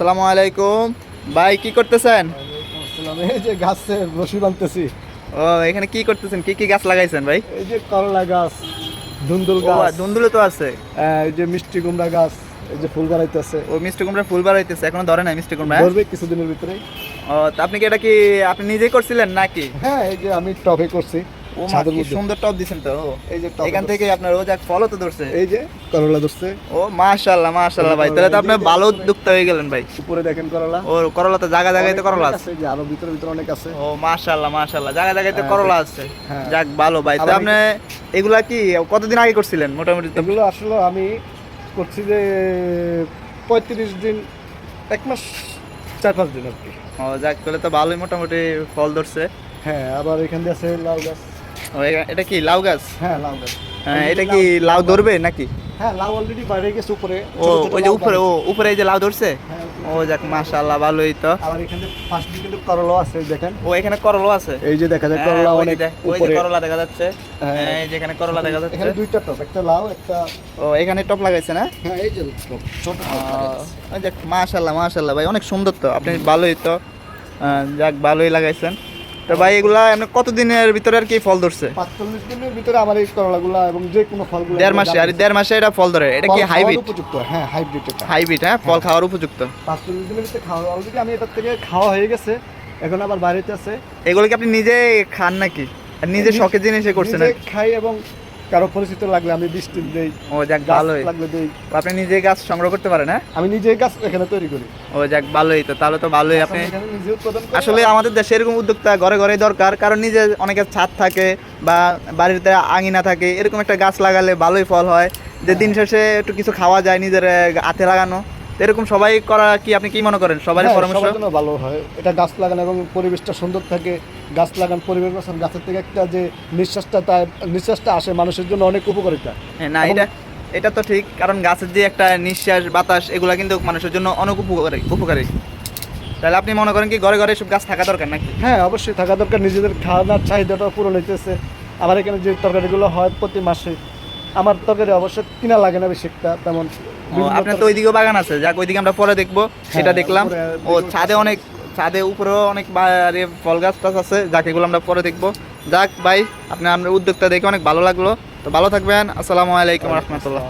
আসসালামু আলাইকুম। ভাই কি করতেছেন? এই যে গাছে রশি বানতেছি ও এখানে কি করতেছেন? কি কি গাছ লাগাইছেন ভাই? এই যে করলা গাছ ধুন্দুল গাছ। ধুন্দুলো তো আছে। এই যে মিষ্টি কুমড়া গাছ এই যে ফুল বাড়াইতেছে। ও মিষ্টি কুমড়া ফুল বার হইতেছে এখনও ধরে নাই মিষ্টি কুমড়া। ধরবে কিছুদিনের ভিতরে ও তা আপনি কি এটা কি আপনি নিজেই করছিলেন নাকি? হ্যাঁ এই যে আমি টবে করছি। ও মা, কি সুন্দর টপ দিছেন তো। এই যে এখান থেকে আপনার রোজ এক ফলও তো ধরছে। এই যে করলা ধরছে। ও মাশাআল্লাহ মাশাআল্লাহ ভাই। তাহলে তো আপনি ভালো উদ্যোক্তা হয়ে গেলেন ভাই। উপরে দেখেন করলা। ও করলা তো জায়গা জায়গায় তো করলা আছে। যে আরও ভিতরে ভিতরে অনেক আছে। ও মাশাআল্লাহ মাশাআল্লাহ। জায়গা জায়গায় তো করলা আছে। যাক ভালো ভাই। তো আপনি এগুলা কি কতদিন আগে করছিলেন মোটামুটি? এগুলো আসলে আমি করছি যে পঁয়ত্রিশ দিন এক মাস চার পাঁচ দিন আর কি। ও যাক তাহলে তো ভালোই মোটামুটি ফল ধরছে। হ্যাঁ আবার এখান দিয়ে আছে লাউ গাছ। এটা কি লাউ গাছ? হ্যাঁ লাউ গাছ। হ্যাঁ, এটা কি লাউ ধরবে নাকি? হ্যাঁ লাউ অলরেডি বাইরে গেছে উপরে। ও ওই যে উপরে ও উপরে এই যে লাউ ধরছে? হ্যাঁ, ও যাক মাশাআল্লাহ ভালোই তো। আবার এখানে ফার্স্ট কিন্তু করলা আছে দেখেন। ও এখানে করলা আছে? এই যে দেখা যায় হ্যাঁ, করলা অনেক ওই যে করলা দেখা যাচ্ছে। হ্যাঁ। হ্যাঁ, এই যে এখানে করলা দেখা যাচ্ছে। এখানে দুইটা টপ একটা লাউ একটা ও এখানে টপ লাগাইছে না? হ্যাঁ এই যে টপ ছোট টপ যাক মাশাআল্লাহ মাশাআল্লাহ ভাই অনেক সুন্দর তো আপনি ভালোই তো। যাক ভালোই লাগাইছেন। তো ভাই এগুলা এমনি কতদিনের ভিতরে আর কি ফল ধরছে? পাঁচচল্লিশ দিনের ভিতরে আমার এই করলাগুলা এবং যে কোনো ফলগুলো দেড় মাসে আর দেড় মাসে এটা ফল ধরে? এটা কি হাইব্রিড? উপযুক্ত হ্যাঁ হাইব্রিড এটা। হাইব্রিড হ্যাঁ? ফল খাওয়ার উপযুক্ত। পাঁচচল্লিশ দিনের ভিতরে খাওয়া অলরেডি আমি এটার থেকে খাওয়া হয়ে গেছে এখন আবার বাড়িতে আছে। এগুলো কি আপনি নিজে খান নাকি? আর নিজে শখের জিনিসে করছেন খাই এবং কারও পরিচিত লাগলে আমি বৃষ্টি দেই ও যাক ভালোই। লাগলে দেই। আপনি নিজে গাছ সংগ্রহ করতে পারেন হ্যাঁ? আমি নিজে গাছ এখানে তৈরি করি। ও যাক ভালোই তো তাহলে তো ভালোই আপনি নিজে উৎপাদন আসলে আমাদের দেশে এরকম উদ্যোক্তা ঘরে ঘরে দরকার কারণ নিজে অনেকের ছাদ থাকে বা বাড়িতে আঙিনা থাকে এরকম একটা গাছ লাগালে ভালোই ফল হয়। যে দিন শেষে একটু কিছু খাওয়া যায় নিজের হাতে লাগানো। এরকম সবাই করা কি আপনি কি মনে করেন? সবাই হ্যাঁ, পরামর্শ? জন্য ভালো হয়। এটা গাছ লাগানো এবং পরিবেশটা সুন্দর থাকে। গাছ লাগান পরিবেশ বাঁচান গাছের থেকে একটা যে নিঃশ্বাসটা তার নিঃশ্বাসটা আসে মানুষের জন্য অনেক উপকারিতা। হ্যাঁ, না এটা এটা তো ঠিক কারণ গাছের যে একটা নিঃশ্বাস বাতাস এগুলা কিন্তু মানুষের জন্য অনেক উপকারী উপকারী। তাহলে আপনি মনে করেন কি ঘরে ঘরে সব গাছ থাকা দরকার নাকি? হ্যাঁ অবশ্যই থাকা দরকার। নিজেদের খাওয়ানোর চাহিদাটা পূরণ হইতেছে। আমার এখানে যে তরকারিগুলো হয় প্রতি মাসে আমার তরকারি অবশ্য কিনা লাগে না বেশি একটা তেমন আপনার তো ওইদিকেও বাগান আছে। যাক, ওইদিকে আমরা পরে দেখব। সেটা দেখলাম। ও, ছাদে অনেক ছাদে উপরেও অনেক ফল গাছ টাছ আছে। যাক, এগুলো আমরা পরে দেখব। যাক, ভাই, আপনার আমরা উদ্যোক্তা দেখে অনেক ভালো লাগল। তো ভালো থাকবেন। আসসালামু আলাইকুম রহমতুল্লাহ।